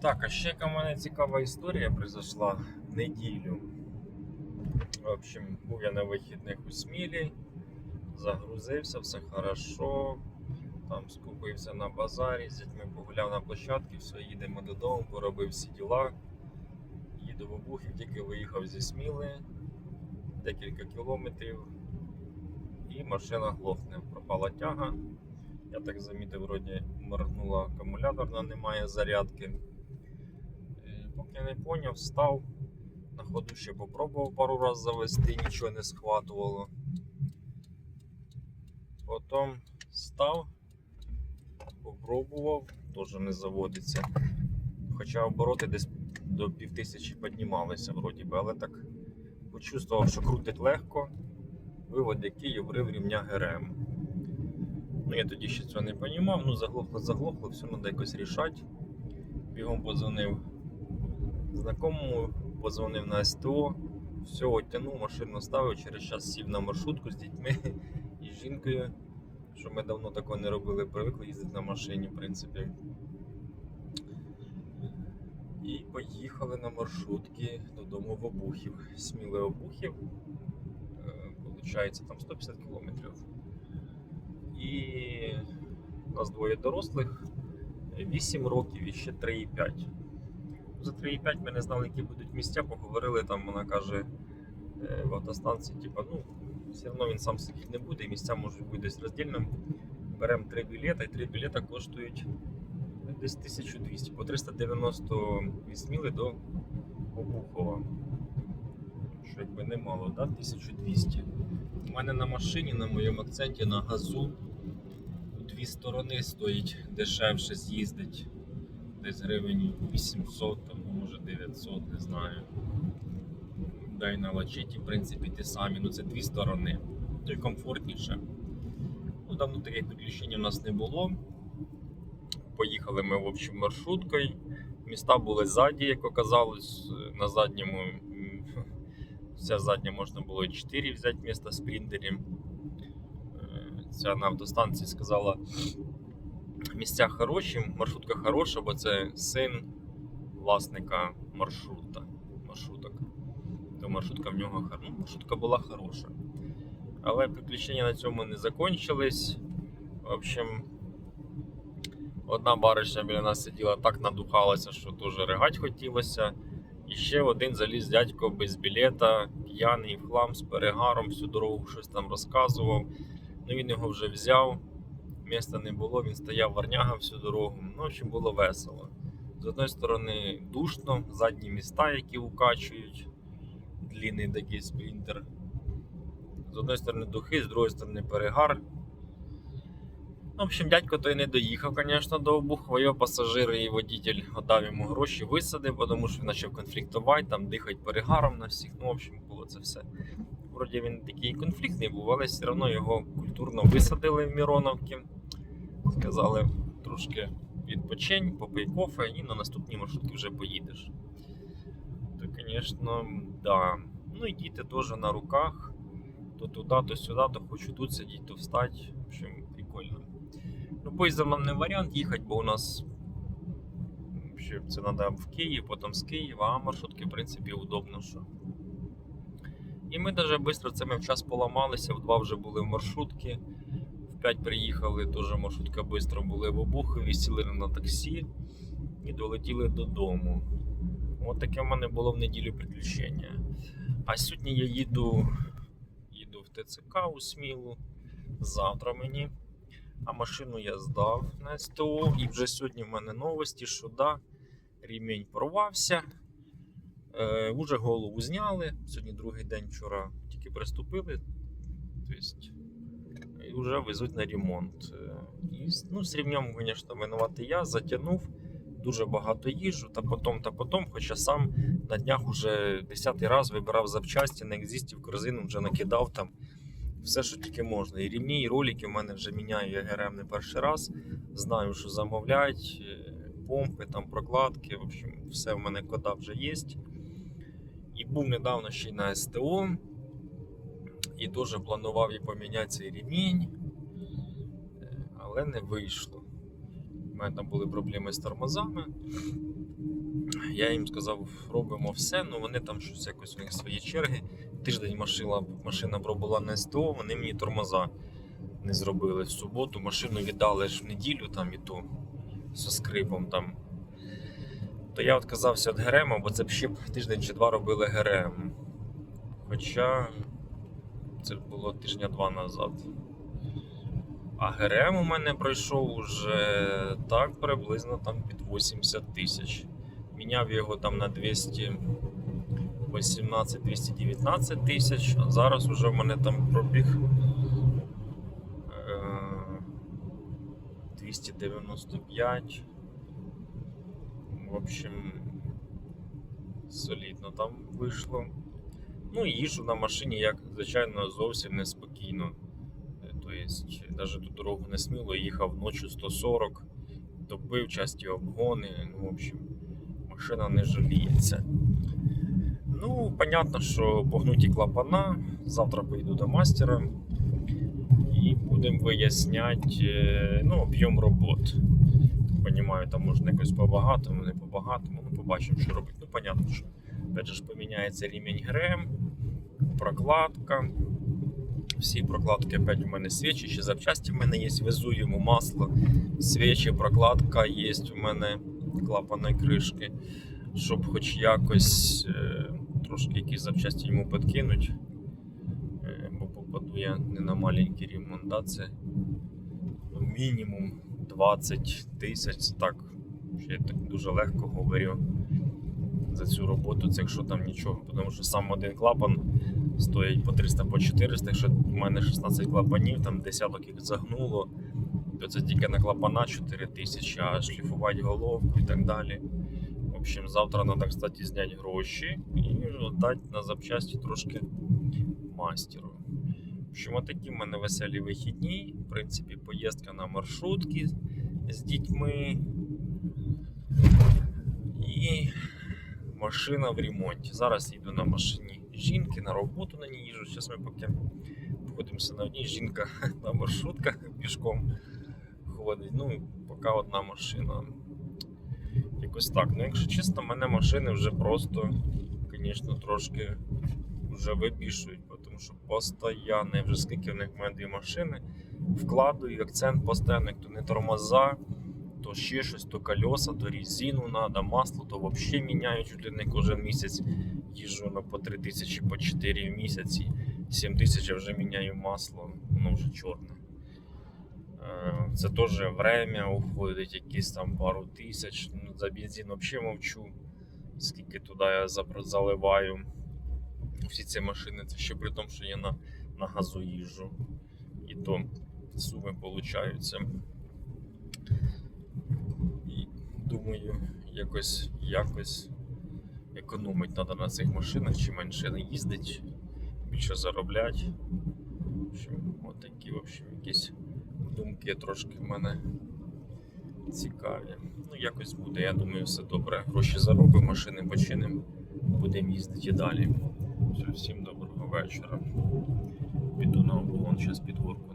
Так, а ще яка в мене цікава історія произошла в неділю. В общем, був я на вихідних у Смілі, загрузився, все хорошо. Там скупився на базарі, з дітьми погуляв на площадці, все, їдемо додому, поробив всі діла. Їду в Обухів, тільки виїхав зі Сміли, декілька кілометрів, і машина глохне. Пропала тяга. Я так замітив, вроді моргнула акумуляторна, немає зарядки. Поки не поняв, став. На ходу ще попробував пару разів завести, нічого не схватувало. Потім став, попробував, теж не заводиться. Хоча обороти десь до півтисячі піднімалися, вроді би, але так почувствував, що крутить легко. Вивод, який врив рівня ГРМ. Ну, я тоді ще цього не розумів, ну заглохло, заглохло, все треба якось рішати. Бігом подзвонив знакомому, подзвонив на СТО, все, оттянув, машину ставив, через час сів на маршрутку з дітьми і з жінкою, що ми давно такого не робили, привикли їздити на машині, в принципі. І поїхали на маршрутки додому в Обухів. Сміли Обухів. Е, Получається там 150 кілометрів. І у нас двоє дорослих, 8 років і ще 3,5. За 3,5 ми не знали, які будуть місця, поговорили там, вона каже е, в автостанції, типа, ну, все одно він сам сидіти не буде, місця можуть бути десь роздільно. Беремо 3 білета, і 3 білета коштують десь 1200, по 390 від до Обухова. Що якби немало, да? 1200. У мене на машині, на моєму акценті, на газу у дві сторони стоїть дешевше з'їздить. Десь гривень 800, там, може 900, не знаю. Да і на лачеті, в принципі, ті самі. Ну це дві сторони. То й комфортніше. Ну, давно таких підключень у нас не було. Поїхали ми в общем маршруткою. Міста були ззаді, як оказалось, на задньому. Вся задня можна було і 4 взяти місто спринтерів. Е, Ця на автостанції сказала, місця хороші, маршрутка хороша, бо це син власника маршрута. Маршруток. То маршрутка в нього хор- ну, маршрутка була хороша. Але приключення на цьому не закончились. В общем, одна баришня біля нас сиділа так надухалася, що дуже ригать хотілося. І ще один заліз дядько без білета, п'яний в хлам з перегаром, всю дорогу щось там розказував. Ну він його вже взяв, міста не було, він стояв варняга всю дорогу. Ну, в було весело. З одної сторони душно, задні міста, які укачують, длінний такий спринтер. З одної сторони духи, з другої сторони перегар. Ну, в общем, дядько той не доїхав, звісно, до Обухова. Його пасажир і водитель отдав йому гроші, висадив, тому що він почав конфліктувати, там дихать перегаром на всіх. Ну, в общем, було це все. Вроді він такий конфліктний був, але все одно його культурно висадили в Міроновки. Сказали трошки відпочинь, попий кофе і на наступній маршрутці вже поїдеш. То, звісно, да. Ну і діти теж на руках. То туди, то сюди, то хочу тут сидіти, то встать. В общем, прикольно. Ну, поїздом нам не варіант їхати, бо у нас це треба в Київ, потім з Києва, а маршрутки, в принципі, удобно. що. І ми навіть швидко це ми в час поламалися, в два вже були в маршрутці, в 5 приїхали, теж маршрутка швидко були в Обухові, сіли на таксі і долетіли додому. От таке в мене було в неділю приключення. А сьогодні я їду, їду в ТЦК у Смілу. Завтра мені. А машину я здав на СТО. І вже сьогодні в мене новості, що да, рівень порвався. Е, уже голову зняли. Сьогодні другий день вчора тільки приступили. Тобто, і вже везуть на ремонт. Е, І, ну, з рівнем, звісно, винуватий я, затягнув. Дуже багато їжджу, та потом, та потом, хоча сам на днях уже десятий раз вибирав запчасті на екзисті в корзину, вже накидав там все, що тільки можна. І рівні, і ролики в мене вже міняю я ГРМ не перший раз. Знаю, що замовлять, е, помпи, там прокладки. В общем, все в мене кода вже є. І був недавно ще й на СТО. І теж планував і поміняти цей ремінь, але не вийшло. У мене там були проблеми з тормозами. Я їм сказав, робимо все, ну вони там щось якось у них свої черги. Тиждень машина, машина пробула на СТО, вони мені тормоза не зробили. В суботу машину віддали ж в неділю там і то зі скрипом там. То я відказався від ГРМ, бо це б ще тиждень чи два робили ГРМ. Хоча це було тижня два назад. А ГРМ у мене пройшов уже так приблизно там під 80 тисяч. Міняв його там на 218-219 тисяч, а зараз уже в мене там пробіг е, 295. В общем, солідно там вийшло. Ну, і їжджу на машині, як звичайно, зовсім неспокійно. Е, Тобто, навіть ту дорогу не сміло, їхав ночі 140, добив часті обгони. Ну, в общем, машина не жаліється. Ну, понятно, що погнуті клапана. Завтра поїду до мастера і будемо виясняти е, ну, об'єм робот. Понімаю, там можна якось по-багатому, не по-багатому. Ну, побачимо, що робити. Ну, понятно, що опять же поміняється рівень ГРМ, прокладка. Всі прокладки опять у мене свічі, ще запчасті в мене є, везу йому масло, свічі, прокладка є у мене клапаної кришки, щоб хоч якось е, трошки якісь запчасті йому підкинуть. Е, бо попаду я не на маленький ремонт, це ну, мінімум 20 тисяч. Так, що я так дуже легко говорю за цю роботу, це якщо там нічого. Тому що сам один клапан стоїть по 300 по 400, якщо в мене 16 клапанів, там десяток їх загнуло, то це тільки на клапана 4 тисячі, а шліфувати головку і так далі. В общем, завтра треба, кстати, зняти гроші і дати на запчасті трошки мастеру. В общем, отакі в мене веселі вихідні. В принципі, поїздка на маршрутки з дітьми. І машина в ремонті. Зараз їду на машині жінки, на роботу на ній їжджу. Зараз ми поки походимося на одній. Жінка на маршрутках пішком ходить. Ну, поки одна машина. Якось так. Ну, якщо чесно, мене машини вже просто, звісно, трошки вже вибішують, тому що постійно, вже скільки в них в мене дві машини, вкладую акцент постійно, як то не тормоза, то ще щось, то колеса, то резину треба, масло, то взагалі міняю чуть ли не кожен місяць. Їжджу на по 3 тисячі, по 4 в місяці. 7 тисяч я вже міняю масло, воно вже чорне. Е, Це теж время уходить, якісь там пару тисяч. Ну, за бензин взагалі мовчу, скільки туди я заливаю. Всі ці машини, це ще при тому, що я на, на газу їжджу. І то суми получаються. І думаю, якось, якось економити треба на цих машинах, чи менше не їздить, більше заробляти. В от такі в общем, якісь думки трошки в мене цікаві. Ну, якось буде, я думаю, все добре. Гроші заробимо, машини починимо, будемо їздити далі. Все, всім доброго вечора. Піду на оболон, зараз під горку